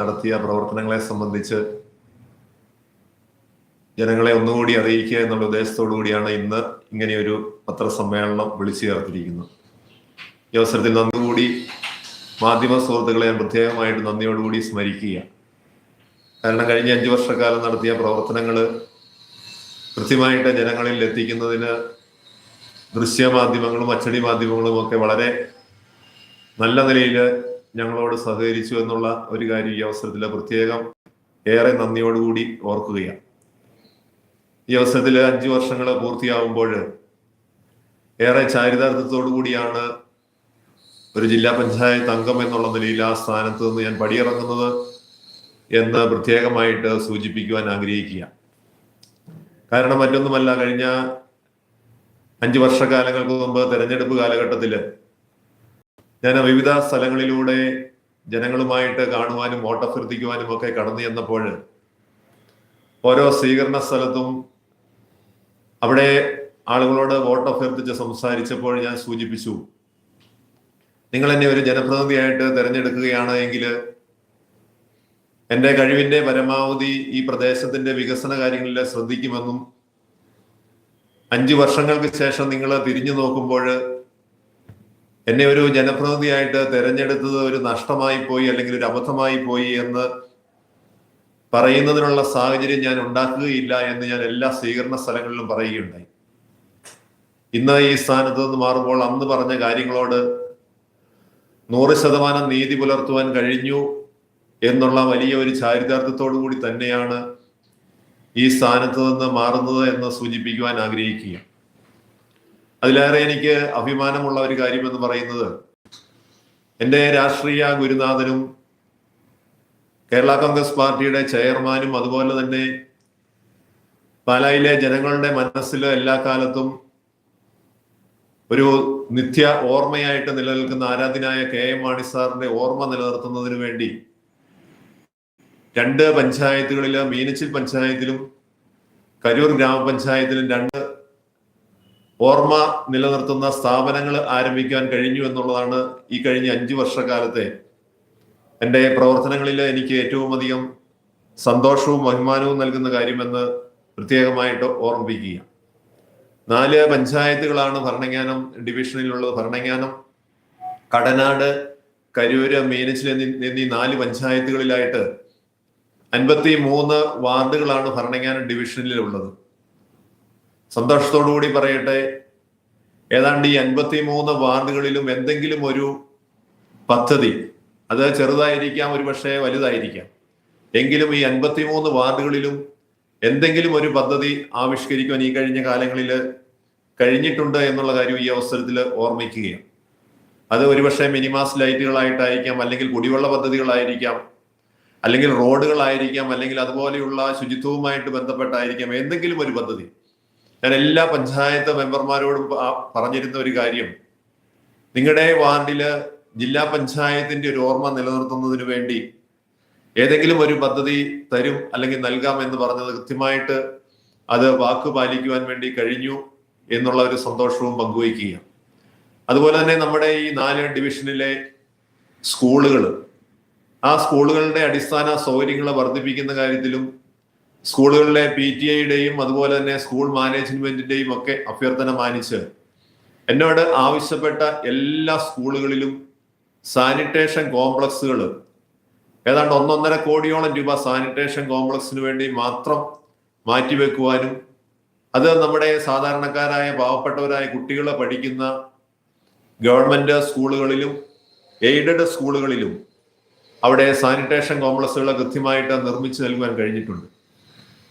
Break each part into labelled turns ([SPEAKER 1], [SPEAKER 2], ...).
[SPEAKER 1] നടത്തിയ പ്രവർത്തനങ്ങളെ സംബന്ധിച്ച് ജനങ്ങളെ ഒന്നുകൂടി അറിയിക്കുക എന്നുള്ള ഉദ്ദേശത്തോടു കൂടിയാണ് ഇന്ന് ഇങ്ങനെയൊരു പത്രസമ്മേളനം വിളിച്ചു ചേർത്തിരിക്കുന്നത്. ഈ അവസരത്തിൽ നന്ദികൂടി മാധ്യമ സുഹൃത്തുക്കളെ ഞാൻ പ്രത്യേകമായിട്ട് നന്ദിയോടുകൂടി സ്മരിക്കുക കാരണം കഴിഞ്ഞ അഞ്ചു വർഷക്കാലം നടത്തിയ പ്രവർത്തനങ്ങൾ കൃത്യമായിട്ട് ജനങ്ങളിൽ എത്തിക്കുന്നതിന് ദൃശ്യമാധ്യമങ്ങളും അച്ചടി മാധ്യമങ്ങളും ഒക്കെ വളരെ നല്ല നിലയിൽ ഞങ്ങളോട് സഹകരിച്ചു എന്നുള്ള ഒരു കാര്യം ഈ അവസരത്തിൽ പ്രത്യേകം ഏറെ നന്ദിയോടുകൂടി ഓർക്കുകയാണ്. ഈ അവസരത്തിൽ അഞ്ചു വർഷങ്ങൾ പൂർത്തിയാവുമ്പോൾ ഏറെ ചാരിതാർത്ഥ്യത്തോടു കൂടിയാണ് ഒരു ജില്ലാ പഞ്ചായത്ത് അംഗം എന്നുള്ള നിലയിൽ ആ സ്ഥാനത്ത് നിന്ന് ഞാൻ പടിയിറങ്ങുന്നത് എന്ന് പ്രത്യേകമായിട്ട് സൂചിപ്പിക്കുവാൻ ആഗ്രഹിക്കുക കാരണം മറ്റൊന്നുമല്ല കഴിഞ്ഞ അഞ്ചു വർഷക്കാലങ്ങൾക്ക് മുമ്പ് തെരഞ്ഞെടുപ്പ് കാലഘട്ടത്തിൽ ഞാൻ വിവിധ സ്ഥലങ്ങളിലൂടെ ജനങ്ങളുമായിട്ട് കാണുവാനും വോട്ട് അഭ്യർത്ഥിക്കുവാനും ഒക്കെ കടന്നു ചെന്നപ്പോൾ ഓരോ സ്വീകരണ സ്ഥലത്തും അവിടെ ആളുകളോട് വോട്ട് അഭ്യർത്ഥിച്ച് സംസാരിച്ചപ്പോൾ ഞാൻ സൂചിപ്പിച്ചു നിങ്ങൾ എന്നെ ഒരു ജനപ്രതിനിധിയായിട്ട് തിരഞ്ഞെടുക്കുകയാണ് എങ്കിൽ എന്റെ കഴിവിന്റെ പരമാവധി ഈ പ്രദേശത്തിന്റെ വികസന കാര്യങ്ങളിൽ ശ്രദ്ധിക്കുമെന്നും അഞ്ചു വർഷങ്ങൾക്ക് ശേഷം നിങ്ങൾ തിരിഞ്ഞു നോക്കുമ്പോൾ എന്നെ ഒരു ജനപ്രതിനിധിയായിട്ട് തെരഞ്ഞെടുത്തത് ഒരു നഷ്ടമായി പോയി അല്ലെങ്കിൽ ഒരു അബദ്ധമായി പോയി എന്ന് പറയുന്നതിനുള്ള സാഹചര്യം ഞാൻ ഉണ്ടാക്കുകയില്ല എന്ന് ഞാൻ എല്ലാ സ്വീകരണ സ്ഥലങ്ങളിലും പറയുകയുണ്ടായി. ഇന്ന് ഈ സ്ഥാനത്ത് നിന്ന് മാറുമ്പോൾ അന്ന് പറഞ്ഞ കാര്യങ്ങളോട് നൂറ് ശതമാനം നീതി പുലർത്തുവാൻ കഴിഞ്ഞു എന്നുള്ള വലിയ ഒരു ചാരിതാർത്ഥ്യത്തോടു കൂടി തന്നെയാണ് ഈ സ്ഥാനത്ത് നിന്ന് മാറുന്നത് എന്ന് സൂചിപ്പിക്കുവാൻ ആഗ്രഹിക്കുക അതിലേറെ എനിക്ക് അഭിമാനമുള്ള ഒരു കാര്യം എന്ന് പറയുന്നത് എന്റെ രാഷ്ട്രീയ ഗുരുനാഥനും കേരള കോൺഗ്രസ് പാർട്ടിയുടെ ചെയർമാനും അതുപോലെ തന്നെ പാലായിലെ ജനങ്ങളുടെ മനസ്സിൽ എല്ലാ കാലത്തും ഒരു നിത്യ ഓർമ്മയായിട്ട് നിലനിൽക്കുന്ന ആരാധനായ കെ എം മാണി സാറിന്റെ ഓർമ്മ നിലനിർത്തുന്നതിന് വേണ്ടി രണ്ട് പഞ്ചായത്തുകളിലും മീനച്ചിൽ പഞ്ചായത്തിലും കരൂർ ഗ്രാമപഞ്ചായത്തിലും രണ്ട് ഓർമ്മ നിലനിർത്തുന്ന സ്ഥാപനങ്ങൾ ആരംഭിക്കാൻ കഴിഞ്ഞു എന്നുള്ളതാണ് ഈ കഴിഞ്ഞ അഞ്ചു വർഷക്കാലത്തെ എന്റെ പ്രവർത്തനങ്ങളിൽ എനിക്ക് ഏറ്റവും അധികം സന്തോഷവും ബഹുമാനവും നൽകുന്ന കാര്യമെന്ന് പ്രത്യേകമായിട്ട് ഓർമ്മിപ്പിക്കുക നാല് പഞ്ചായത്തുകളാണ് ഭരണങ്ങാനം ഡിവിഷനിലുള്ളത്. ഭരണങ്ങാനം കടനാട് കരൂര് മീനച്ചിൽ എന്നീ നാല് പഞ്ചായത്തുകളിലായിട്ട് അൻപത്തി മൂന്ന് വാർഡുകളാണ് ഭരണങ്ങാനം ഡിവിഷനിലുള്ളത്. സന്തോഷത്തോടു കൂടി പറയട്ടെ. ഏതാണ്ട് ഈ അൻപത്തി മൂന്ന് വാർഡുകളിലും എന്തെങ്കിലും ഒരു പദ്ധതി അത് ചെറുതായിരിക്കാം ഒരു പക്ഷേ വലുതായിരിക്കാം. എങ്കിലും ഈ അൻപത്തി മൂന്ന് വാർഡുകളിലും എന്തെങ്കിലും ഒരു പദ്ധതി ആവിഷ്കരിക്കുവാൻ ഈ കഴിഞ്ഞ കാലങ്ങളിൽ കഴിഞ്ഞിട്ടുണ്ട് എന്നുള്ള കാര്യം ഈ അവസരത്തിൽ ഓർമ്മിക്കുകയാണ്. അത് ഒരുപക്ഷെ മിനിമാസ് ലൈറ്റുകളായിട്ടായിരിക്കാം അല്ലെങ്കിൽ കുടിവെള്ള പദ്ധതികളായിരിക്കാം അല്ലെങ്കിൽ റോഡുകളായിരിക്കാം അല്ലെങ്കിൽ അതുപോലെയുള്ള ശുചിത്വവുമായിട്ട് ബന്ധപ്പെട്ടായിരിക്കാം എന്തെങ്കിലും ഒരു പദ്ധതി. ഞാൻ എല്ലാ പഞ്ചായത്ത് മെമ്പർമാരോടും പറഞ്ഞിരുന്ന ഒരു കാര്യം. നിങ്ങളുടെ വാർഡിൽ ജില്ലാ പഞ്ചായത്തിന്റെ ഒരു ഓർമ്മ നിലനിർത്തുന്നതിന് വേണ്ടി ഏതെങ്കിലും ഒരു പദ്ധതി തരും അല്ലെങ്കിൽ നൽകാം എന്ന് പറഞ്ഞത് കൃത്യമായിട്ട് അത് വാക്ക് പാലിക്കുവാൻ വേണ്ടി കഴിഞ്ഞു എന്നുള്ള ഒരു സന്തോഷവും പങ്കുവയ്ക്കുക അതുപോലെ തന്നെ നമ്മുടെ ഈ നാല് ഡിവിഷനിലെ സ്കൂളുകൾ ആ സ്കൂളുകളുടെ അടിസ്ഥാന സൗകര്യങ്ങൾ വർദ്ധിപ്പിക്കുന്ന കാര്യത്തിലും സ്കൂളുകളിലെ പി ടി ഐയുടെയും അതുപോലെ തന്നെ സ്കൂൾ മാനേജ്മെന്റിന്റെയും ഒക്കെ അഭ്യർത്ഥന മാനിച്ച് എന്നോട് ആവശ്യപ്പെട്ട എല്ലാ സ്കൂളുകളിലും സാനിറ്റേഷൻ കോംപ്ലക്സുകൾ ഏതാണ്ട് ഒന്നൊന്നര കോടിയോളം രൂപ സാനിറ്റേഷൻ കോംപ്ലക്സിന് വേണ്ടി മാത്രം മാറ്റിവെക്കുവാനും അത് നമ്മുടെ സാധാരണക്കാരായ പാവപ്പെട്ടവരായ കുട്ടികളെ പഠിക്കുന്ന ഗവൺമെന്റ് സ്കൂളുകളിലും എയ്ഡഡ് സ്കൂളുകളിലും അവിടെ സാനിറ്റേഷൻ കോംപ്ലക്സുകൾ കൃത്യമായിട്ട് നിർമ്മിച്ചു നൽകുവാൻ കഴിഞ്ഞിട്ടുണ്ട്.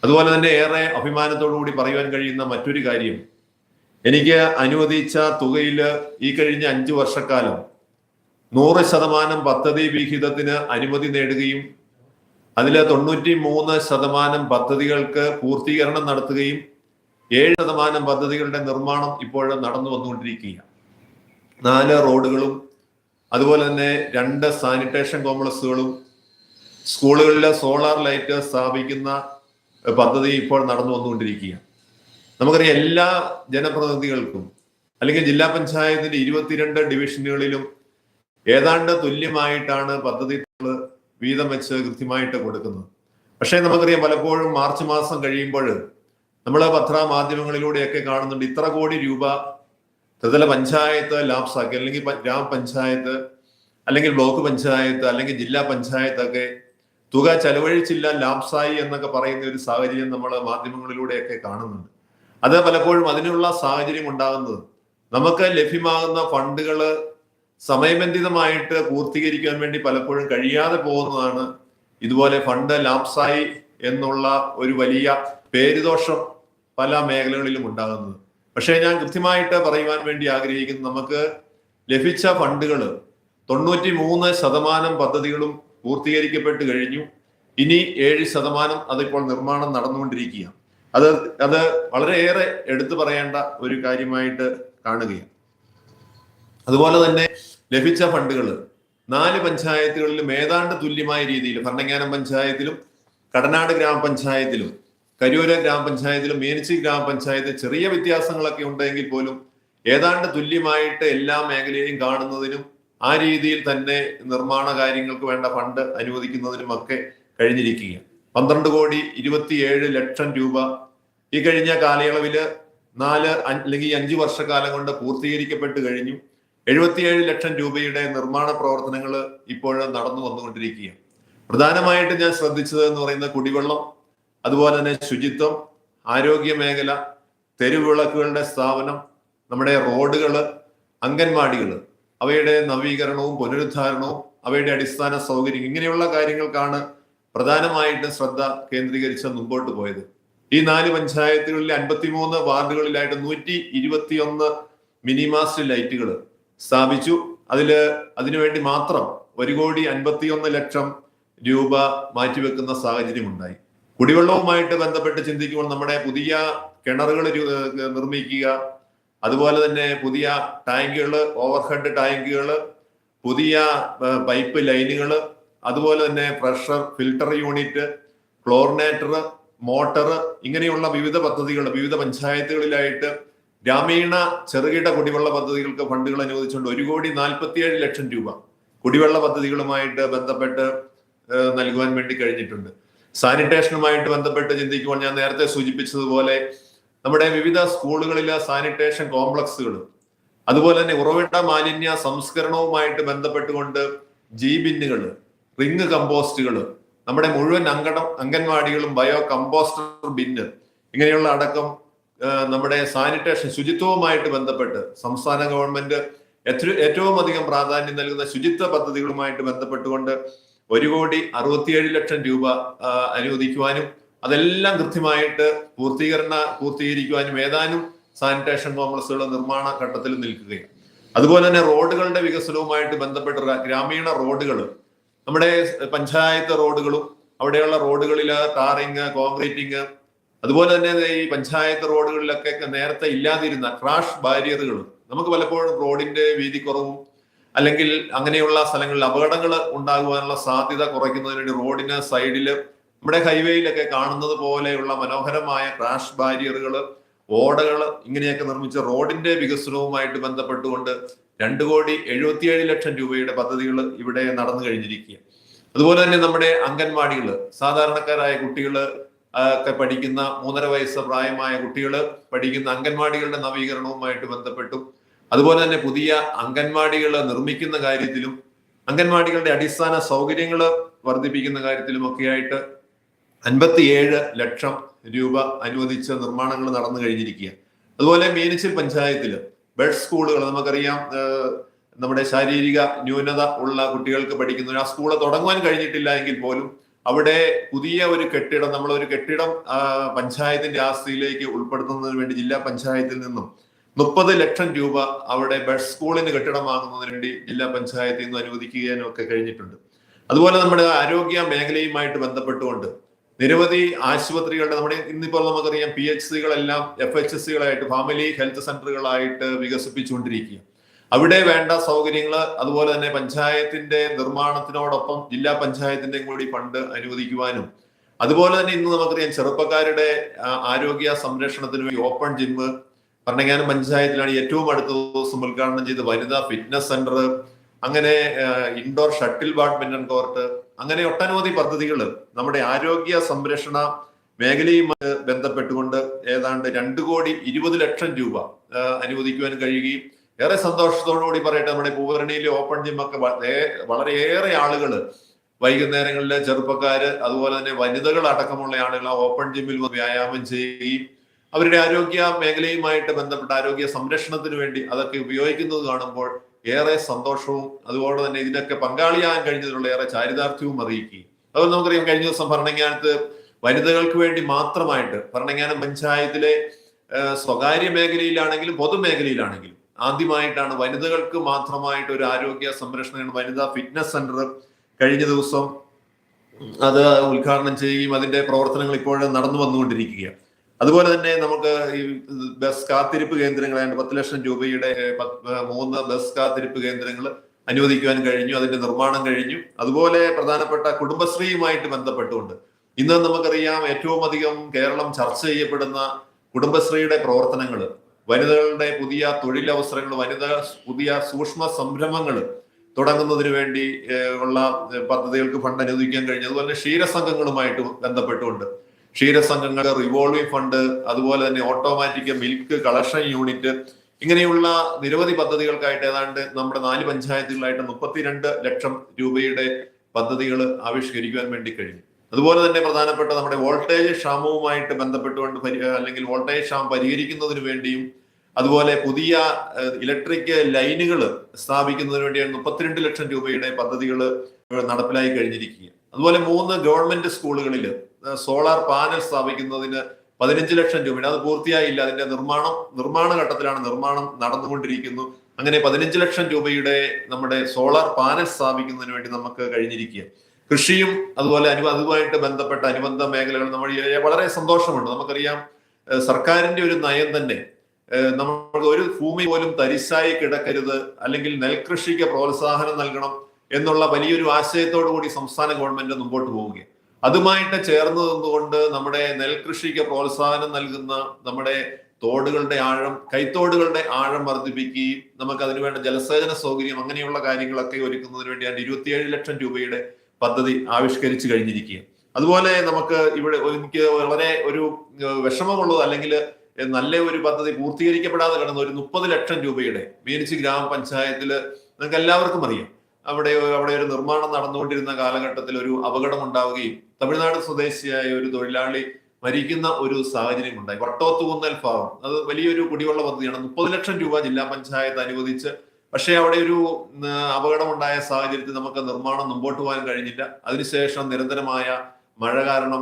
[SPEAKER 1] അതുപോലെ തന്നെ ഏറെ അഭിമാനത്തോടുകൂടി പറയുവാൻ കഴിയുന്ന മറ്റൊരു കാര്യം. എനിക്ക് അനുവദിച്ച തുകയിൽ ഈ കഴിഞ്ഞ അഞ്ചു വർഷക്കാലം നൂറ് ശതമാനം പദ്ധതി വിഹിതത്തിന് അനുമതി നേടുകയും അതിൽ തൊണ്ണൂറ്റി മൂന്ന് ശതമാനം പദ്ധതികൾക്ക് പൂർത്തീകരണം നടത്തുകയും ഏഴ് ശതമാനം പദ്ധതികളുടെ നിർമ്മാണം ഇപ്പോൾ നടന്നു വന്നുകൊണ്ടിരിക്കുകയാണ്. നാല് റോഡുകളും അതുപോലെ തന്നെ രണ്ട് സാനിറ്റേഷൻ കോംപ്ലക്സുകളും സ്കൂളുകളിലെ സോളാർ ലൈറ്റ് സ്ഥാപിക്കുന്ന പദ്ധതി ഇപ്പോൾ നടന്നു വന്നുകൊണ്ടിരിക്കുകയാണ്. നമുക്കറിയാം എല്ലാ ജനപ്രതിനിധികൾക്കും അല്ലെങ്കിൽ ജില്ലാ പഞ്ചായത്തിന്റെ ഇരുപത്തിരണ്ട് ഡിവിഷനുകളിലും ഏതാണ്ട് തുല്യമായിട്ടാണ് പദ്ധതി വീതം വെച്ച് കൃത്യമായിട്ട് കൊടുക്കുന്നത്. പക്ഷേ നമുക്കറിയാം പലപ്പോഴും മാർച്ച് മാസം കഴിയുമ്പോൾ നമ്മൾ പത്രമാധ്യമങ്ങളിലൂടെയൊക്കെ കാണുന്നുണ്ട് ഇത്ര കോടി രൂപ ത്രിതല പഞ്ചായത്ത് ലാപ്സാക്കി അല്ലെങ്കിൽ ഗ്രാമപഞ്ചായത്ത് അല്ലെങ്കിൽ ബ്ലോക്ക് പഞ്ചായത്ത് അല്ലെങ്കിൽ ജില്ലാ പഞ്ചായത്തൊക്കെ തുക ചെലവഴിച്ചില്ല ലാപ്സായി എന്നൊക്കെ പറയുന്ന ഒരു സാഹചര്യം നമ്മൾ മാധ്യമങ്ങളിലൂടെയൊക്കെ കാണുന്നുണ്ട്. അത് പലപ്പോഴും അതിനുള്ള സാഹചര്യം ഉണ്ടാകുന്നത്. നമുക്ക് ലഭ്യമാകുന്ന ഫണ്ടുകൾ സമയബന്ധിതമായിട്ട് പൂർത്തീകരിക്കാൻ വേണ്ടി പലപ്പോഴും കഴിയാതെ പോകുന്നതാണ് ഇതുപോലെ ഫണ്ട് ലാപ്സായി എന്നുള്ള ഒരു വലിയ പേരുദോഷം പല മേഖലകളിലും ഉണ്ടാകുന്നത്. പക്ഷേ ഞാൻ കൃത്യമായിട്ട് പറയുവാൻ വേണ്ടി ആഗ്രഹിക്കുന്നു നമുക്ക് ലഭിച്ച ഫണ്ടുകൾ തൊണ്ണൂറ്റി മൂന്ന് ശതമാനം പദ്ധതികളും പൂർത്തീകരിക്കപ്പെട്ട് കഴിഞ്ഞു. ഇനി ഏഴ് ശതമാനം അതിപ്പോൾ നിർമ്മാണം നടന്നുകൊണ്ടിരിക്കുകയാണ്. അത് അത് വളരെയേറെ എടുത്തു പറയേണ്ട ഒരു കാര്യമായിട്ട് കാണുകയാണ്. അതുപോലെ തന്നെ ലഭിച്ച ഫണ്ടുകൾ നാല് പഞ്ചായത്തുകളിലും ഏതാണ്ട് തുല്യമായ രീതിയിൽ ഭരണങ്ങാനം പഞ്ചായത്തിലും കടനാട് ഗ്രാമപഞ്ചായത്തിലും കരൂര ഗ്രാമപഞ്ചായത്തിലും മീനച്ചി ഗ്രാമപഞ്ചായത്തിൽ ചെറിയ വ്യത്യാസങ്ങളൊക്കെ ഉണ്ടെങ്കിൽ പോലും ഏതാണ്ട് തുല്യമായിട്ട് എല്ലാ മേഖലയെയും കാണുന്നതിനും ആ രീതിയിൽ തന്നെ നിർമ്മാണ കാര്യങ്ങൾക്ക് വേണ്ട ഫണ്ട് അനുവദിക്കുന്നതിനും ഒക്കെ കഴിഞ്ഞിരിക്കുക പന്ത്രണ്ട് കോടി ഇരുപത്തിയേഴ് ലക്ഷം രൂപ ഈ കഴിഞ്ഞ കാലയളവിൽ നാല് അല്ലെങ്കിൽ അഞ്ചു വർഷക്കാലം കൊണ്ട് പൂർത്തീകരിക്കപ്പെട്ട് കഴിഞ്ഞു. എഴുപത്തിയേഴ് ലക്ഷം രൂപയുടെ നിർമ്മാണ പ്രവർത്തനങ്ങൾ ഇപ്പോൾ നടന്നു വന്നുകൊണ്ടിരിക്കുകയാണ്. പ്രധാനമായിട്ട് ഞാൻ ശ്രദ്ധിച്ചത് എന്ന് പറയുന്ന കുടിവെള്ളം അതുപോലെ തന്നെ ശുചിത്വം ആരോഗ്യ മേഖല തെരുവിളക്കുകളുടെ സ്ഥാപനം നമ്മുടെ റോഡുകൾ അംഗൻവാടികൾ അവയുടെ നവീകരണവും പുനരുദ്ധാരണവും അവയുടെ അടിസ്ഥാന സൗകര്യം ഇങ്ങനെയുള്ള കാര്യങ്ങൾക്കാണ് പ്രധാനമായിട്ടും ശ്രദ്ധ കേന്ദ്രീകരിച്ച് മുമ്പോട്ട് പോയത്. ഈ നാല് പഞ്ചായത്തുകളിലെ അൻപത്തിമൂന്ന് വാർഡുകളിലായിട്ട് നൂറ്റി ഇരുപത്തിയൊന്ന് മിനിമാസ്റ്റ് ലൈറ്റുകൾ സ്ഥാപിച്ചു. അതിൽ അതിനുവേണ്ടി മാത്രം ഒരു കോടി അൻപത്തിയൊന്ന് ലക്ഷം രൂപ മാറ്റിവെക്കുന്ന സാഹചര്യം ഉണ്ടായി കുടിവെള്ളവുമായിട്ട് ബന്ധപ്പെട്ട് ചിന്തിക്കുമ്പോൾ നമ്മുടെ പുതിയ കിണറുകൾ നിർമ്മിക്കുക അതുപോലെ തന്നെ പുതിയ ടാങ്കുകൾ ഓവർഹെഡ് ടാങ്കുകൾ പുതിയ പൈപ്പ് ലൈനുകൾ അതുപോലെ തന്നെ pressure filter unit chlorinator motor ഇങ്ങനെയുള്ള വിവിധ പദ്ധതികൾ വിവിധ പഞ്ചായത്തുകളിലായിട്ട് ഗ്രാമീണ ചെറുകിട കുടിവെള്ള പദ്ധതികൾക്ക് ഫണ്ടുകൾ അനുവദിച്ചുകൊണ്ട് ഒരു കോടി നാൽപ്പത്തിയേഴ് ലക്ഷം രൂപ കുടിവെള്ള പദ്ധതികളുമായിട്ട് ബന്ധപ്പെട്ട് നൽകുവാൻ വേണ്ടി കഴിഞ്ഞിട്ടുണ്ട്. സാനിറ്റേഷനുമായിട്ട് ബന്ധപ്പെട്ട് ചിന്തിക്കുമ്പോൾ ഞാൻ നേരത്തെ സൂചിപ്പിച്ചതുപോലെ നമ്മുടെ വിവിധ സ്കൂളുകളിലെ സാനിറ്റേഷൻ കോംപ്ലക്സുകൾ അതുപോലെ തന്നെ ഉറവിട മാലിന്യ സംസ്കരണവുമായിട്ട് ബന്ധപ്പെട്ടുകൊണ്ട് ജി ബിന്നുകൾ റിങ് കമ്പോസ്റ്റുകൾ നമ്മുടെ മുഴുവൻ അങ്കണ അംഗൻവാടികളും ബയോ കമ്പോസ്റ്റർ ബിന്ന് ഇങ്ങനെയുള്ള അടക്കം നമ്മുടെ സാനിറ്റേഷൻ ശുചിത്വവുമായിട്ട് ബന്ധപ്പെട്ട് സംസ്ഥാന ഗവൺമെന്റ് ഏറ്റവും അധികം പ്രാധാന്യം നൽകുന്ന ശുചിത്വ പദ്ധതികളുമായിട്ട് ബന്ധപ്പെട്ടുകൊണ്ട് ഒരു കോടി അറുപത്തിയേഴ് ലക്ഷം രൂപ അനുവദിക്കുവാനും അതെല്ലാം കൃത്യമായിട്ട് പൂർത്തീകരണ പൂർത്തീകരിക്കുവാനും ഏതാനും സാനിറ്റേഷൻ കോംപ്ലക്സുകളുടെ നിർമ്മാണ ഘട്ടത്തിൽ നിൽക്കുകയാണ്. അതുപോലെ തന്നെ റോഡുകളുടെ വികസനവുമായിട്ട് ബന്ധപ്പെട്ട ഗ്രാമീണ റോഡുകൾ നമ്മുടെ പഞ്ചായത്ത് റോഡുകളും അവിടെയുള്ള റോഡുകളിൽ ടാറിങ് കോൺക്രീറ്റിങ് അതുപോലെ തന്നെ ഈ പഞ്ചായത്ത് റോഡുകളിലൊക്കെ നേരത്തെ ഇല്ലാതിരുന്ന ക്രാഷ് ബാരിയറുകൾ നമുക്ക് പലപ്പോഴും റോഡിന്റെ വീതി കുറവും അല്ലെങ്കിൽ അങ്ങനെയുള്ള സ്ഥലങ്ങളിൽ അപകടങ്ങൾ ഉണ്ടാകുവാനുള്ള സാധ്യത കുറയ്ക്കുന്നതിന് വേണ്ടി റോഡിന് സൈഡിൽ നമ്മുടെ ഹൈവേയിലൊക്കെ കാണുന്നത് പോലെയുള്ള മനോഹരമായ ക്രാഷ് ബാരിയറുകൾ ഓടകൾ ഇങ്ങനെയൊക്കെ നിർമ്മിച്ച റോഡിന്റെ വികസനവുമായിട്ട് ബന്ധപ്പെട്ടുകൊണ്ട് രണ്ട് കോടി എഴുപത്തിയേഴ് ലക്ഷം രൂപയുടെ പദ്ധതികൾ ഇവിടെ നടന്നു കഴിഞ്ഞിരിക്കുക അതുപോലെ തന്നെ നമ്മുടെ അംഗൻവാടികൾ സാധാരണക്കാരായ കുട്ടികൾ ഒക്കെ പഠിക്കുന്ന മൂന്നര വയസ്സ് പ്രായമായ കുട്ടികൾ പഠിക്കുന്ന അംഗൻവാടികളുടെ നവീകരണവുമായിട്ട് ബന്ധപ്പെട്ടും അതുപോലെ തന്നെ പുതിയ അംഗൻവാടികൾ നിർമ്മിക്കുന്ന കാര്യത്തിലും അംഗൻവാടികളുടെ അടിസ്ഥാന സൗകര്യങ്ങൾ വർദ്ധിപ്പിക്കുന്ന കാര്യത്തിലും ഒക്കെയായിട്ട് അൻപത്തിയേഴ് ലക്ഷം രൂപ അനുവദിച്ച നിർമ്മാണങ്ങൾ നടന്നു കഴിഞ്ഞിരിക്കുക അതുപോലെ മീനച്ചിൽ പഞ്ചായത്തിൽ ബെഡ് സ്കൂളുകൾ നമുക്കറിയാം നമ്മുടെ ശാരീരിക ന്യൂനത ഉള്ള കുട്ടികൾക്ക് പഠിക്കുന്ന ആ സ്കൂൾ തുടങ്ങുവാൻ കഴിഞ്ഞിട്ടില്ല എങ്കിൽ പോലും അവിടെ പുതിയ ഒരു കെട്ടിടം നമ്മൾ ഒരു കെട്ടിടം പഞ്ചായത്തിന്റെ ആസ്തിയിലേക്ക് ഉൾപ്പെടുത്തുന്നതിന് വേണ്ടി ജില്ലാ പഞ്ചായത്തിൽ നിന്നും മുപ്പത് ലക്ഷം രൂപ അവിടെ ബെഡ് സ്കൂളിന് കെട്ടിടം വാങ്ങുന്നതിന് വേണ്ടി ജില്ലാ പഞ്ചായത്തിൽ നിന്ന് അനുവദിക്കുകയും ഒക്കെ കഴിഞ്ഞിട്ടുണ്ട്. അതുപോലെ നമ്മുടെ ആരോഗ്യ മേഖലയുമായിട്ട് ബന്ധപ്പെട്ടുകൊണ്ട് നിരവധി ആശുപത്രികളുടെ നമ്മുടെ ഇന്നിപ്പോൾ നമുക്കറിയാം പി എച്ച് സികളെല്ലാം എഫ് എച്ച് സികളായിട്ട് ഫാമിലി ഹെൽത്ത് സെന്ററുകളായിട്ട് വികസിപ്പിച്ചുകൊണ്ടിരിക്കുക അവിടെ വേണ്ട സൗകര്യങ്ങൾ അതുപോലെ തന്നെ പഞ്ചായത്തിന്റെ നിർമ്മാണത്തിനോടൊപ്പം ജില്ലാ പഞ്ചായത്തിന്റെയും കൂടി ഫണ്ട് അനുവദിക്കുവാനും അതുപോലെ തന്നെ ഇന്ന് നമുക്കറിയാം ചെറുപ്പക്കാരുടെ ആരോഗ്യ സംരക്ഷണത്തിന് വേണ്ടി ഓപ്പൺ ജിമ്മ് ഭരണങ്ങാനം പഞ്ചായത്തിലാണ് ഏറ്റവും അടുത്ത ദിവസം ഉദ്ഘാടനം ചെയ്ത വനിതാ ഫിറ്റ്നസ് സെന്റർ അങ്ങനെ ഇൻഡോർ ഷട്ടിൽ ബാഡ്മിന്റൺ കോർട്ട് അങ്ങനെ ഒട്ടനവധി പദ്ധതികൾ നമ്മുടെ ആരോഗ്യ സംരക്ഷണ മേഖലയുമായി ബന്ധപ്പെട്ടുകൊണ്ട് ഏതാണ്ട് രണ്ട് കോടി ഇരുപത് ലക്ഷം രൂപ അനുവദിക്കുവാൻ കഴിയുകയും ഏറെ സന്തോഷത്തോടുകൂടി പറയട്ടെ നമ്മുടെ പൂവരണിയിലെ ഓപ്പൺ ജിം ഒക്കെ വ- വളരെയേറെ ആളുകൾ വൈകുന്നേരങ്ങളിലെ ചെറുപ്പക്കാര് അതുപോലെ തന്നെ വനിതകൾ അടക്കമുള്ള ആളുകൾ ആ ഓപ്പൺ ജിമ്മിൽ വ്യായാമം ചെയ്യുകയും അവരുടെ ആരോഗ്യ മേഖലയുമായിട്ട് ബന്ധപ്പെട്ട ആരോഗ്യ സംരക്ഷണത്തിന് വേണ്ടി അതൊക്കെ ഉപയോഗിക്കുന്നത് കാണുമ്പോൾ ഏറെ സന്തോഷവും അതുപോലെ തന്നെ ഇതിനൊക്കെ പങ്കാളിയാകാൻ കഴിഞ്ഞതിലുള്ള ഏറെ ചാരിതാർത്ഥ്യവും അറിയിക്കുകയും. അതുപോലെ നമുക്കറിയാം കഴിഞ്ഞ ദിവസം ഭരണങ്ങാനത്ത് വനിതകൾക്ക് വേണ്ടി മാത്രമായിട്ട് ഭരണങ്ങാനം പഞ്ചായത്തിലെ സ്വകാര്യ മേഖലയിലാണെങ്കിലും പൊതുമേഖലയിലാണെങ്കിലും ആദ്യമായിട്ടാണ് വനിതകൾക്ക് മാത്രമായിട്ട് ഒരു ആരോഗ്യ സംരക്ഷണ വനിതാ ഫിറ്റ്നസ് സെന്റർ കഴിഞ്ഞ ദിവസം അത് ഉദ്ഘാടനം ചെയ്യുകയും അതിന്റെ പ്രവർത്തനങ്ങൾ ഇപ്പോഴും നടന്നു വന്നുകൊണ്ടിരിക്കുകയാണ് അതുപോലെ തന്നെ നമുക്ക് ഈ ബസ് കാത്തിരിപ്പ് കേന്ദ്രങ്ങളാണ് പത്ത് ലക്ഷം രൂപയുടെ മൂന്ന് ബസ് കാത്തിരിപ്പ് കേന്ദ്രങ്ങൾ അനുവദിക്കുവാൻ കഴിഞ്ഞു അതിന്റെ നിർമ്മാണം കഴിഞ്ഞു. അതുപോലെ പ്രധാനപ്പെട്ട കുടുംബശ്രീയുമായിട്ട് ബന്ധപ്പെട്ടുകൊണ്ട് ഇന്ന് നമുക്കറിയാം ഏറ്റവും അധികം കേരളം ചർച്ച ചെയ്യപ്പെടുന്ന കുടുംബശ്രീയുടെ പ്രവർത്തനങ്ങൾ വനിതകളുടെ പുതിയ തൊഴിലവസരങ്ങൾ വനിത പുതിയ സൂക്ഷ്മ സംരംഭങ്ങൾ തുടങ്ങുന്നതിന് വേണ്ടി ഉള്ള പദ്ധതികൾക്ക് ഫണ്ട് അനുവദിക്കാൻ കഴിഞ്ഞു. അതുപോലെ ക്ഷീരസംഘങ്ങളുമായിട്ട് ബന്ധപ്പെട്ടുകൊണ്ട് ക്ഷീരസംഘങ്ങൾ റിവോൾവിംഗ് ഫണ്ട് അതുപോലെ തന്നെ ഓട്ടോമാറ്റിക് മിൽക്ക് കളക്ഷൻ യൂണിറ്റ് ഇങ്ങനെയുള്ള നിരവധി പദ്ധതികൾക്കായിട്ട് ഏതാണ്ട് നമ്മുടെ നാല് പഞ്ചായത്തുകളായിട്ട് മുപ്പത്തിരണ്ട് ലക്ഷം രൂപയുടെ പദ്ധതികൾ ആവിഷ്കരിക്കുവാൻ വേണ്ടി കഴിഞ്ഞു. അതുപോലെ തന്നെ പ്രധാനപ്പെട്ട നമ്മുടെ വോൾട്ടേജ് ക്ഷാമവുമായിട്ട് ബന്ധപ്പെട്ടുകൊണ്ട് അല്ലെങ്കിൽ വോൾട്ടേജ് ക്ഷാമം പരിഹരിക്കുന്നതിന് വേണ്ടിയും അതുപോലെ പുതിയ ഇലക്ട്രിക് ലൈനുകൾ സ്ഥാപിക്കുന്നതിന് വേണ്ടിയാണ് മുപ്പത്തിരണ്ട് ലക്ഷം രൂപയുടെ പദ്ധതികൾ നടപ്പിലായി കഴിഞ്ഞിരിക്കുക അതുപോലെ മൂന്ന് ഗവൺമെന്റ് സ്കൂളുകളിൽ സോളാർ പാനൽ സ്ഥാപിക്കുന്നതിന് പതിനഞ്ച് ലക്ഷം രൂപയാണ് അത് പൂർത്തിയായില്ല. അതിന്റെ നിർമ്മാണം നിർമ്മാണ ഘട്ടത്തിലാണ് നിർമ്മാണം നടന്നുകൊണ്ടിരിക്കുന്നു. അങ്ങനെ പതിനഞ്ച് ലക്ഷം രൂപയുടെ നമ്മുടെ സോളാർ പാനൽ സ്ഥാപിക്കുന്നതിന് വേണ്ടി നമുക്ക് കഴിഞ്ഞിരിക്കുക. കൃഷിയും അതുപോലെ അനു അതുമായിട്ട് ബന്ധപ്പെട്ട അനുബന്ധ മേഖലകൾ നമ്മൾ വളരെ സന്തോഷമുണ്ട്. നമുക്കറിയാം സർക്കാരിന്റെ ഒരു നയം തന്നെ നമുക്ക് ഒരു ഭൂമി പോലും തരിശായി കിടക്കരുത് അല്ലെങ്കിൽ നെൽകൃഷിക്ക് പ്രോത്സാഹനം നൽകണം എന്നുള്ള വലിയൊരു ആശയത്തോടു കൂടി സംസ്ഥാന ഗവൺമെന്റ് മുമ്പോട്ട് പോവുകയാണ്. അതുമായിട്ട് ചേർന്ന് നിന്നുകൊണ്ട് നമ്മുടെ നെൽകൃഷിക്ക് പ്രോത്സാഹനം നൽകുന്ന നമ്മുടെ തോടുകളുടെ ആഴം കൈത്തോടുകളുടെ ആഴം വർദ്ധിപ്പിക്കുകയും നമുക്ക് അതിനുവേണ്ട ജലസേചന സൗകര്യം അങ്ങനെയുള്ള കാര്യങ്ങളൊക്കെ ഒരുക്കുന്നതിന് വേണ്ടിയാണ് ഇരുപത്തിയേഴ് ലക്ഷം രൂപയുടെ പദ്ധതി ആവിഷ്കരിച്ചു കഴിഞ്ഞിരിക്കുക അതുപോലെ നമുക്ക് ഇവിടെ എനിക്ക് വളരെ ഒരു വിഷമമുള്ളത് അല്ലെങ്കിൽ നല്ല ഒരു പദ്ധതി പൂർത്തീകരിക്കപ്പെടാതെ കിടന്ന ഒരു മുപ്പത് ലക്ഷം രൂപയുടെ മീനച്ചി ഗ്രാമപഞ്ചായത്തിൽ നിങ്ങൾക്ക് എല്ലാവർക്കും അറിയാം. അവിടെ അവിടെ ഒരു നിർമ്മാണം നടന്നുകൊണ്ടിരുന്ന കാലഘട്ടത്തിൽ ഒരു അപകടം ഉണ്ടാവുകയും തമിഴ്നാട് സ്വദേശിയായ ഒരു തൊഴിലാളി മരിക്കുന്ന ഒരു സാഹചര്യം ഉണ്ടായി വട്ടോത്തുകുന്നൽ ഭാഗം അത് വലിയൊരു കുടിവെള്ള പദ്ധതിയാണ്. മുപ്പത് ലക്ഷം രൂപ ജില്ലാ പഞ്ചായത്ത് അനുവദിച്ച്. പക്ഷേ അവിടെ ഒരു അപകടമുണ്ടായ സാഹചര്യത്തിൽ നമുക്ക് നിർമ്മാണം മുമ്പോട്ട് പോകാൻ കഴിഞ്ഞില്ല. അതിനുശേഷം നിരന്തരമായ മഴ കാരണം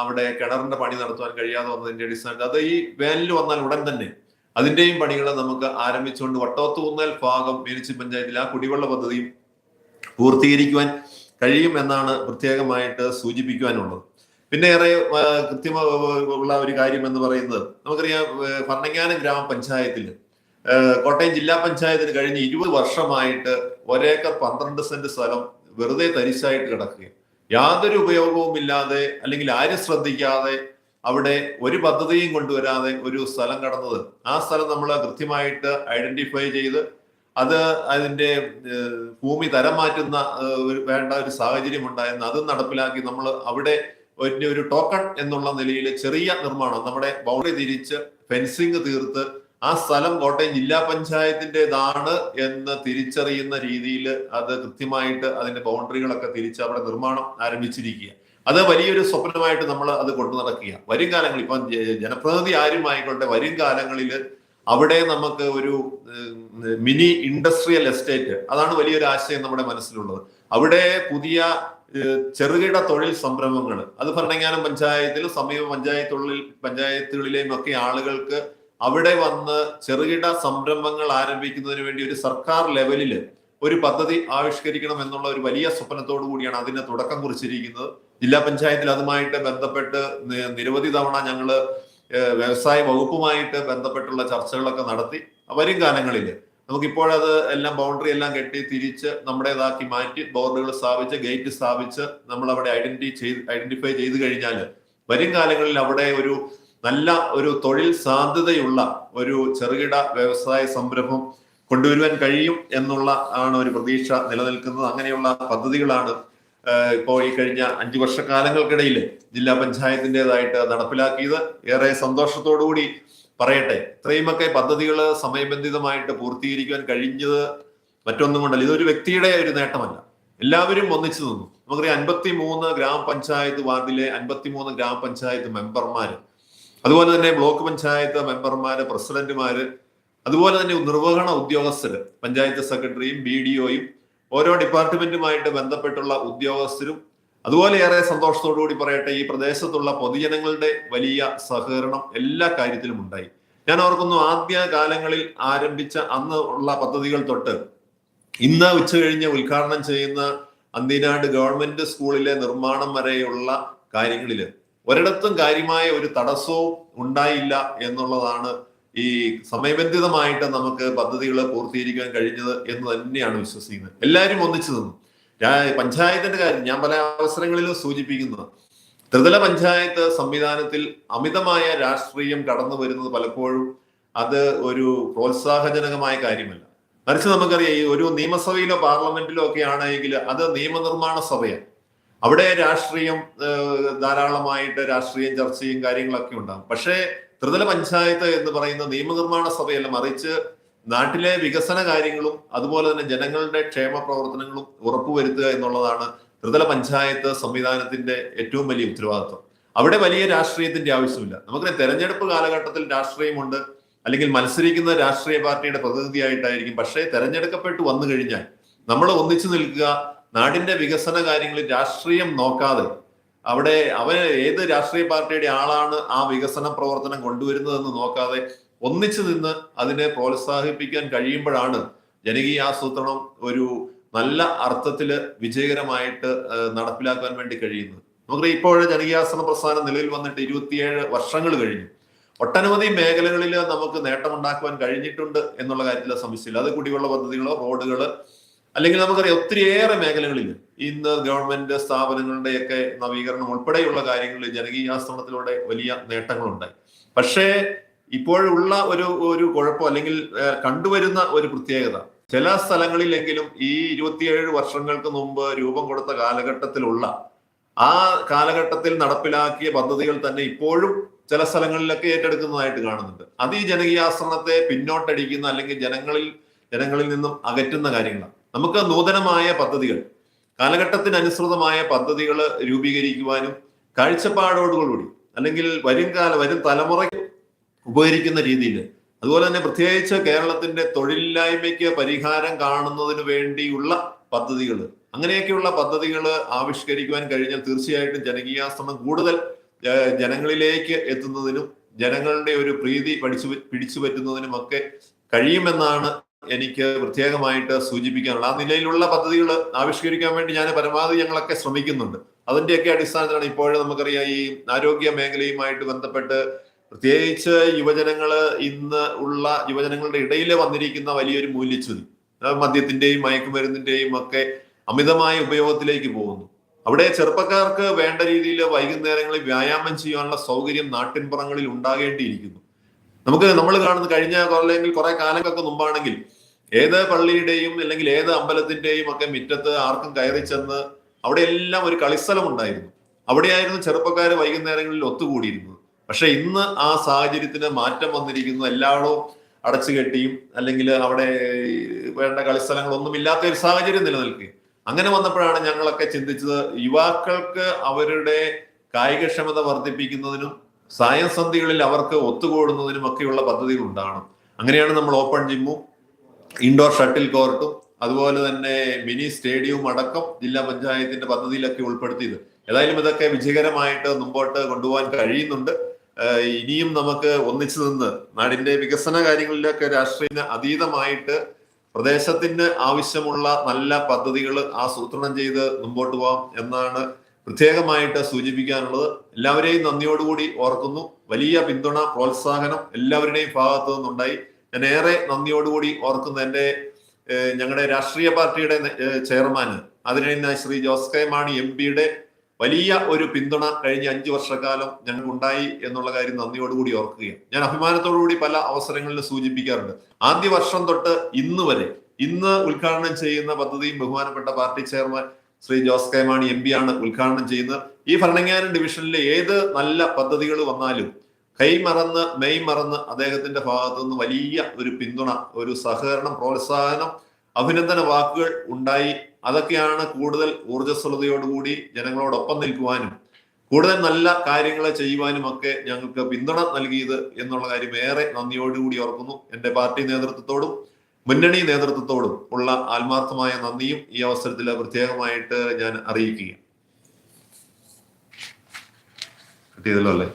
[SPEAKER 1] അവിടെ കിണറിന്റെ പണി നടത്തുവാൻ കഴിയാതെ വന്നതിന്റെ അടിസ്ഥാനത്തിൽ അത് ഈ വേനൽ വന്നാൽ ഉടൻ തന്നെ അതിന്റെയും പണികൾ നമുക്ക് ആരംഭിച്ചുകൊണ്ട് വട്ടോത്തുകുന്നൽ ഭാഗം മീനച്ചി പഞ്ചായത്തിൽ ആ കുടിവെള്ള പദ്ധതി പൂർത്തീകരിക്കുവാൻ കഴിയും എന്നാണ് പ്രത്യേകമായിട്ട് സൂചിപ്പിക്കുവാനുള്ളത്. പിന്നെ ഏറെ കൃത്യമ ഉള്ള ഒരു കാര്യം എന്ന് പറയുന്നത് നമുക്കറിയാം ഭരണങ്ങാനം ഗ്രാമപഞ്ചായത്തിൽ കോട്ടയം ജില്ലാ പഞ്ചായത്തിന് കഴിഞ്ഞ ഇരുപത് വർഷമായിട്ട് ഒരേക്കർ പന്ത്രണ്ട് സെന്റ് സ്ഥലം വെറുതെ തരിശായിട്ട് കിടക്കുകയും യാതൊരു ഉപയോഗവും ഇല്ലാതെ അല്ലെങ്കിൽ ആരും ശ്രദ്ധിക്കാതെ അവിടെ ഒരു പദ്ധതിയും കൊണ്ടുവരാതെ ഒരു സ്ഥലം കടന്നത്. ആ സ്ഥലം നമ്മൾ കൃത്യമായിട്ട് ഐഡന്റിഫൈ ചെയ്ത് അത് അതിന്റെ ഭൂമി തരം മാറ്റുന്ന വേണ്ട ഒരു സാഹചര്യം ഉണ്ടായെന്ന് അത് നടപ്പിലാക്കി നമ്മൾ അവിടെ ഒരു ടോക്കൺ എന്നുള്ള നിലയിൽ ചെറിയ നിർമ്മാണം നമ്മുടെ ബൗണ്ടറി തിരിച്ച് ഫെൻസിങ് തീർത്ത് ആ സ്ഥലം കോട്ടയം ജില്ലാ പഞ്ചായത്തിന്റെതാണ് എന്ന് തിരിച്ചറിയുന്ന രീതിയിൽ അത് കൃത്യമായിട്ട് അതിന്റെ ബൗണ്ടറികളൊക്കെ തിരിച്ച് അവിടെ നിർമ്മാണം ആരംഭിച്ചിരിക്കുക. അത് വലിയൊരു സ്വപ്നമായിട്ട് നമ്മൾ അത് കൊണ്ടു നടക്കുക. വരും കാലങ്ങളിൽ ഇപ്പം ജനപ്രതിനിധി ആരുമായിക്കോട്ടെ വരും കാലങ്ങളിൽ അവിടെ നമുക്ക് ഒരു മിനി ഇൻഡസ്ട്രിയൽ എസ്റ്റേറ്റ് അതാണ് വലിയൊരു ആശയം നമ്മുടെ മനസ്സിലുള്ളത്. അവിടെ പുതിയ ചെറുകിട തൊഴിൽ സംരംഭങ്ങൾ അത് ഭരണങ്ങാനം പഞ്ചായത്തിലും സമീപ പഞ്ചായത്തുള്ളിൽ പഞ്ചായത്തുകളിലെയും ഒക്കെ ആളുകൾക്ക് അവിടെ വന്ന് ചെറുകിട സംരംഭങ്ങൾ ആരംഭിക്കുന്നതിന് വേണ്ടി ഒരു സർക്കാർ ലെവലിൽ ഒരു പദ്ധതി ആവിഷ്കരിക്കണം എന്നുള്ള ഒരു വലിയ സ്വപ്നത്തോടു കൂടിയാണ് അതിന് തുടക്കം കുറിച്ചിരിക്കുന്നത്. ജില്ലാ പഞ്ചായത്തിൽ അതുമായിട്ട് ബന്ധപ്പെട്ട് നിരവധി തവണ ഞങ്ങൾ വ്യവസായ വകുപ്പുമായിട്ട് ബന്ധപ്പെട്ടുള്ള ചർച്ചകളൊക്കെ നടത്തി വരും കാലങ്ങളിൽ നമുക്കിപ്പോഴത് എല്ലാം ബൗണ്ടറി എല്ലാം കെട്ടി തിരിച്ച് നമ്മുടേതാക്കി മാറ്റി ബോർഡുകൾ സ്ഥാപിച്ച് ഗേറ്റ് സ്ഥാപിച്ച് നമ്മൾ അവിടെ ഐഡന്റി ചെയ്ത് ഐഡന്റിഫൈ ചെയ്ത് കഴിഞ്ഞാൽ വരും കാലങ്ങളിൽ അവിടെ ഒരു നല്ല ഒരു തൊഴിൽ സാധ്യതയുള്ള ഒരു ചെറുകിട വ്യവസായ സംരംഭം കൊണ്ടുവരുവാൻ കഴിയും എന്നുള്ള ആണ് ഒരു പ്രതീക്ഷ നിലനിൽക്കുന്നത്. അങ്ങനെയുള്ള പദ്ധതികളാണ് ഏഹ്, ഇപ്പോ ഈ കഴിഞ്ഞ അഞ്ചു വർഷക്കാലങ്ങൾക്കിടയിൽ ജില്ലാ പഞ്ചായത്തിന്റെതായിട്ട് നടപ്പിലാക്കിയത് ഏറെ സന്തോഷത്തോടുകൂടി പറയട്ടെ. ഇത്രയുമൊക്കെ പദ്ധതികൾ സമയബന്ധിതമായിട്ട് പൂർത്തീകരിക്കാൻ കഴിഞ്ഞത് മറ്റൊന്നും കൊണ്ടല്ല ഇതൊരു വ്യക്തിയുടെ ഒരു നേട്ടമല്ല. എല്ലാവരും ഒന്നിച്ചു നിന്നു. നമുക്കറിയാം അൻപത്തി മൂന്ന് ഗ്രാമപഞ്ചായത്ത് വാർഡിലെ അൻപത്തിമൂന്ന് ഗ്രാമപഞ്ചായത്ത് മെമ്പർമാർ അതുപോലെ തന്നെ ബ്ലോക്ക് പഞ്ചായത്ത് മെമ്പർമാർ പ്രസിഡന്റുമാർ അതുപോലെ തന്നെ നിർവഹണ ഉദ്യോഗസ്ഥർ പഞ്ചായത്ത് സെക്രട്ടറിയും ബി ഡി ഒയും ഓരോ ഡിപ്പാർട്ട്മെന്റുമായിട്ട് ബന്ധപ്പെട്ടുള്ള ഉദ്യോഗസ്ഥരും അതുപോലെ ഏറെ സന്തോഷത്തോടു കൂടി പറയട്ടെ ഈ പ്രദേശത്തുള്ള പൊതുജനങ്ങളുടെ വലിയ സഹകരണം എല്ലാ കാര്യത്തിലും ഉണ്ടായി. ഞാൻ ഓർക്കുന്നു ആദ്യ കാലങ്ങളിൽ ആരംഭിച്ച അന്ന് ഉള്ള പദ്ധതികൾ തൊട്ട് ഇന്ന് ഉച്ച കഴിഞ്ഞ് ഉദ്ഘാടനം ചെയ്യുന്ന അന്തിനാട് ഗവൺമെന്റ് സ്കൂളിലെ നിർമ്മാണം വരെയുള്ള കാര്യങ്ങളിൽ ഒരിടത്തും കാര്യമായ ഒരു തടസ്സവും ഉണ്ടായില്ല എന്നുള്ളതാണ് ഈ സമയബന്ധിതമായിട്ട് നമുക്ക് പദ്ധതികൾ പൂർത്തീകരിക്കാൻ കഴിഞ്ഞത് എന്ന് തന്നെയാണ് വിശ്വസിക്കുന്നത്. എല്ലാവരും ഒന്നിച്ചു നിന്നു. പഞ്ചായത്തിന്റെ കാര്യം ഞാൻ പല അവസരങ്ങളിലും സൂചിപ്പിക്കുന്നത് ത്രിതല പഞ്ചായത്ത് സംവിധാനത്തിൽ അമിതമായ രാഷ്ട്രീയം കടന്നു വരുന്നത് പലപ്പോഴും അത് ഒരു പ്രോത്സാഹജനകമായ കാര്യമല്ല. മറിച്ച് നമുക്കറിയാം ഈ ഒരു നിയമസഭയിലോ പാർലമെന്റിലോ ഒക്കെ ആണെങ്കിൽ അത് നിയമനിർമ്മാണ സഭയാണ്. അവിടെ രാഷ്ട്രീയം ധാരാളമായിട്ട് രാഷ്ട്രീയം ചർച്ചയും കാര്യങ്ങളൊക്കെ ഉണ്ടാകും. പക്ഷേ ത്രിതല പഞ്ചായത്ത് എന്ന് പറയുന്ന നിയമനിർമ്മാണ സഭയല്ല മറിച്ച് നാട്ടിലെ വികസന കാര്യങ്ങളും അതുപോലെ തന്നെ ജനങ്ങളുടെ ക്ഷേമ പ്രവർത്തനങ്ങളും ഉറപ്പുവരുത്തുക എന്നുള്ളതാണ് ത്രിതല പഞ്ചായത്ത് സംവിധാനത്തിന്റെ ഏറ്റവും വലിയ ഉത്തരവാദിത്വം. അവിടെ വലിയ രാഷ്ട്രീയത്തിന്റെ ആവശ്യമില്ല. നമുക്ക് തെരഞ്ഞെടുപ്പ് കാലഘട്ടത്തിൽ രാഷ്ട്രീയമുണ്ട്. അല്ലെങ്കിൽ മത്സരിക്കുന്ന രാഷ്ട്രീയ പാർട്ടിയുടെ പ്രതിനിധിയായിട്ടായിരിക്കും. പക്ഷേ തെരഞ്ഞെടുക്കപ്പെട്ട് വന്നു കഴിഞ്ഞാൽ നമ്മൾ ഒന്നിച്ചു നിൽക്കുക നാടിന്റെ വികസന കാര്യങ്ങളിൽ രാഷ്ട്രീയം നോക്കാതെ അവിടെ അവൻ ഏത് രാഷ്ട്രീയ പാർട്ടിയുടെ ആളാണ് ആ വികസന പ്രവർത്തനം കൊണ്ടുവരുന്നതെന്ന് നോക്കാതെ ഒന്നിച്ചു നിന്ന് അതിനെ പ്രോത്സാഹിപ്പിക്കാൻ കഴിയുമ്പോഴാണ് ജനകീയ ആസൂത്രണം ഒരു നല്ല അർത്ഥത്തിൽ വിജയകരമായിട്ട് നടപ്പിലാക്കാൻ വേണ്ടി കഴിയുന്നത്. നമുക്ക് ഇപ്പോഴും ജനകീയാസന പ്രസ്ഥാനം നിലവിൽ വന്നിട്ട് ഇരുപത്തിയേഴ് വർഷങ്ങൾ കഴിഞ്ഞു. ഒട്ടനവധി മേഖലകളിൽ നമുക്ക് നേട്ടമുണ്ടാക്കുവാൻ കഴിഞ്ഞിട്ടുണ്ട് എന്നുള്ള കാര്യത്തിൽ സംശയമില്ല. അത് കുടിവെള്ള പദ്ധതികളോ റോഡുകൾ അല്ലെങ്കിൽ നമുക്കറിയാം ഒത്തിരിയേറെ മേഖലകളിൽ ഇന്ന് ഗവൺമെന്റ് സ്ഥാപനങ്ങളുടെയൊക്കെ നവീകരണം ഉൾപ്പെടെയുള്ള കാര്യങ്ങളിൽ ജനകീയാസനത്തിലൂടെ വലിയ നേട്ടങ്ങളുണ്ടായി. പക്ഷേ ഇപ്പോഴുള്ള ഒരു ഒരു കുഴപ്പം അല്ലെങ്കിൽ കണ്ടുവരുന്ന ഒരു പ്രത്യേകത ചില സ്ഥലങ്ങളിലെങ്കിലും ഈ ഇരുപത്തിയേഴ് വർഷങ്ങൾക്ക് മുമ്പ് രൂപം കൊടുത്ത കാലഘട്ടത്തിലുള്ള ആ കാലഘട്ടത്തിൽ നടപ്പിലാക്കിയ പദ്ധതികൾ തന്നെ ഇപ്പോഴും ചില സ്ഥലങ്ങളിലൊക്കെ ഏറ്റെടുക്കുന്നതായിട്ട് കാണുന്നുണ്ട്. അത് ഈ ജനകീയാസരണത്തെ പിന്നോട്ടടിക്കുന്ന അല്ലെങ്കിൽ ജനങ്ങളിൽ ജനങ്ങളിൽ നിന്നും അകറ്റുന്ന കാര്യങ്ങളാണ്. നമുക്ക് നൂതനമായ പദ്ധതികൾ കാലഘട്ടത്തിനനുസൃതമായ പദ്ധതികൾ രൂപീകരിക്കുവാനും കാഴ്ചപ്പാടോടുകൂടി അല്ലെങ്കിൽ വരും കാല വരും തലമുറയ്ക്ക് ഉപകരിക്കുന്ന രീതിയിൽ. അതുപോലെ തന്നെ പ്രത്യേകിച്ച് കേരളത്തിന്റെ തൊഴിലില്ലായ്മയ്ക്ക് പരിഹാരം കാണുന്നതിന് വേണ്ടിയുള്ള പദ്ധതികൾ. അങ്ങനെയൊക്കെയുള്ള പദ്ധതികൾ ആവിഷ്കരിക്കുവാൻ കഴിഞ്ഞാൽ തീർച്ചയായിട്ടും ജനകീയാശ്രമം കൂടുതൽ ജനങ്ങളിലേക്ക് എത്തുന്നതിനും ജനങ്ങളുടെ ഒരു പ്രീതി പഠിച്ചു പിടിച്ചു പറ്റുന്നതിനും ഒക്കെ കഴിയുമെന്നാണ് എനിക്ക് പ്രത്യേകമായിട്ട് സൂചിപ്പിക്കാനുള്ള ആ നിലയിലുള്ള പദ്ധതികൾ ആവിഷ്കരിക്കാൻ വേണ്ടി ഞാൻ പരമാവധി ഞങ്ങളൊക്കെ ശ്രമിക്കുന്നുണ്ട്. അതിന്റെയൊക്കെ അടിസ്ഥാനത്തിലാണ് ഇപ്പോഴും നമുക്കറിയാം ഈ ആരോഗ്യ മേഖലയുമായിട്ട് ബന്ധപ്പെട്ട് പ്രത്യേകിച്ച് യുവജനങ്ങൾ ഇന്ന് ഉള്ള യുവജനങ്ങളുടെ ഇടയിൽ വന്നിരിക്കുന്ന വലിയൊരു മൂല്യച്യുതി. ആ മദ്യത്തിന്റെയും മയക്കുമരുന്നിന്റെയും ഒക്കെ അമിതമായ ഉപയോഗത്തിലേക്ക് പോകുന്നു. അവിടെ ചെറുപ്പക്കാർക്ക് വേണ്ട രീതിയിൽ വൈകുന്നേരങ്ങളിൽ വ്യായാമം ചെയ്യാനുള്ള സൗകര്യം നാട്ടിൻപുറങ്ങളിൽ ഉണ്ടാകേണ്ടിയിരിക്കുന്നു. നമുക്ക് നമ്മൾ കാണുന്ന കഴിഞ്ഞ അല്ലെങ്കിൽ കുറെ കാലങ്ങൾക്ക് മുമ്പാണെങ്കിൽ ഏത് പള്ളിയുടെയും അല്ലെങ്കിൽ ഏത് അമ്പലത്തിന്റെയും ഒക്കെ മുറ്റത്ത് ആർക്കും കയറി ചെന്ന് അവിടെ എല്ലാം ഒരു കളിസ്ഥലം ഉണ്ടായിരുന്നു. അവിടെയായിരുന്നു ചെറുപ്പക്കാർ വൈകുന്നേരങ്ങളിൽ ഒത്തുകൂടിയിരുന്നത്. പക്ഷെ ഇന്ന് ആ സാഹചര്യത്തിന് മാറ്റം വന്നിരിക്കുന്നു. എല്ലായിടവും അടച്ചു കെട്ടിയും അല്ലെങ്കിൽ അവിടെ വേണ്ട കളിസ്ഥലങ്ങളൊന്നും ഇല്ലാത്ത ഒരു സാഹചര്യം നിലനിൽക്കുക അങ്ങനെ വന്നപ്പോഴാണ് ഞങ്ങളൊക്കെ ചിന്തിച്ചത് യുവാക്കൾക്ക് അവരുടെ കായികക്ഷമത വർദ്ധിപ്പിക്കുന്നതിനും സായസന്ധികളിൽ അവർക്ക് ഒത്തുകൂടുന്നതിനും ഒക്കെയുള്ള പദ്ധതികൾ ഉണ്ടാകണം. അങ്ങനെയാണ് നമ്മൾ ഓപ്പൺ ജിമ്മും ഇൻഡോർ ഷട്ടിൽ കോർട്ടും അതുപോലെ തന്നെ മിനി സ്റ്റേഡിയവും അടക്കം ജില്ലാ പഞ്ചായത്തിന്റെ പദ്ധതിയിലൊക്കെ ഉൾപ്പെടുത്തിയത്. ഏതായാലും ഇതൊക്കെ വിജയകരമായിട്ട് മുമ്പോട്ട് കൊണ്ടുപോകാൻ കഴിയുന്നുണ്ട്. ഇനിയും നമുക്ക് ഒന്നിച്ചു നിന്ന് നാടിന്റെ വികസന കാര്യങ്ങളിലൊക്കെ രാഷ്ട്രീയത്തിന് അതീതമായിട്ട് പ്രദേശത്തിന് ആവശ്യമുള്ള നല്ല പദ്ധതികൾ ആസൂത്രണം ചെയ്ത് മുമ്പോട്ട് പോകാം എന്നാണ് പ്രത്യേകമായിട്ട് സൂചിപ്പിക്കാനുള്ളത് എല്ലാവരെയും നന്ദിയോടുകൂടി ഓർക്കുന്നു. വലിയ പിന്തുണ പ്രോത്സാഹനം എല്ലാവരുടെയും ഭാഗത്തു നിന്നുണ്ടായി. ഞാൻ ഏറെ നന്ദിയോടുകൂടി ഓർക്കുന്നു എന്റെ ഞങ്ങളുടെ രാഷ്ട്രീയ പാർട്ടിയുടെ ചെയർമാന് അതിന് ശ്രീ ജോസ് കെ മാണി എം പിയുടെ വലിയ ഒരു പിന്തുണ കഴിഞ്ഞ അഞ്ചു വർഷക്കാലം ഞങ്ങൾക്ക് ഉണ്ടായി എന്നുള്ള കാര്യം നന്ദിയോടുകൂടി ഓർക്കുകയാണ്. ഞാൻ അഭിമാനത്തോടുകൂടി പല അവസരങ്ങളിലും സൂചിപ്പിക്കാറുണ്ട്. ആദ്യ വർഷം തൊട്ട് ഇന്ന് വരെ ഇന്ന് ഉദ്ഘാടനം ചെയ്യുന്ന പദ്ധതിയും ബഹുമാനപ്പെട്ട party chairman Shri Jose K Mani M P ആണ് ഉദ്ഘാടനം ചെയ്യുന്നത്. ഈ ഭരണങ്ങാനം ഡിവിഷനിലെ ഏത് നല്ല പദ്ധതികൾ വന്നാലും കൈ മറന്ന് മെയ് മറന്ന് അദ്ദേഹത്തിന്റെ ഭാഗത്തു നിന്ന് വലിയ ഒരു പിന്തുണ ഒരു സഹകരണം പ്രോത്സാഹനം അഭിനന്ദന വാക്കുകൾ ഉണ്ടായി. അതൊക്കെയാണ് കൂടുതൽ ഊർജസ്വലതയോടുകൂടി ജനങ്ങളോടൊപ്പം നിൽക്കുവാനും കൂടുതൽ നല്ല കാര്യങ്ങൾ ചെയ്യുവാനും ഒക്കെ ഞങ്ങൾക്ക് പിന്തുണ നൽകിയത് എന്നുള്ള കാര്യം ഏറെ നന്ദിയോടുകൂടി ഓർക്കുന്നു. എന്റെ പാർട്ടി നേതൃത്വത്തോടും മുന്നണി നേതൃത്വത്തോടും ഉള്ള ആത്മാർത്ഥമായ നന്ദിയും ഈ അവസരത്തിൽ പ്രത്യേകമായിട്ട് ഞാൻ അറിയിക്കുകയാണ്. കിട്ടിയതല്ലോ അല്ലേ?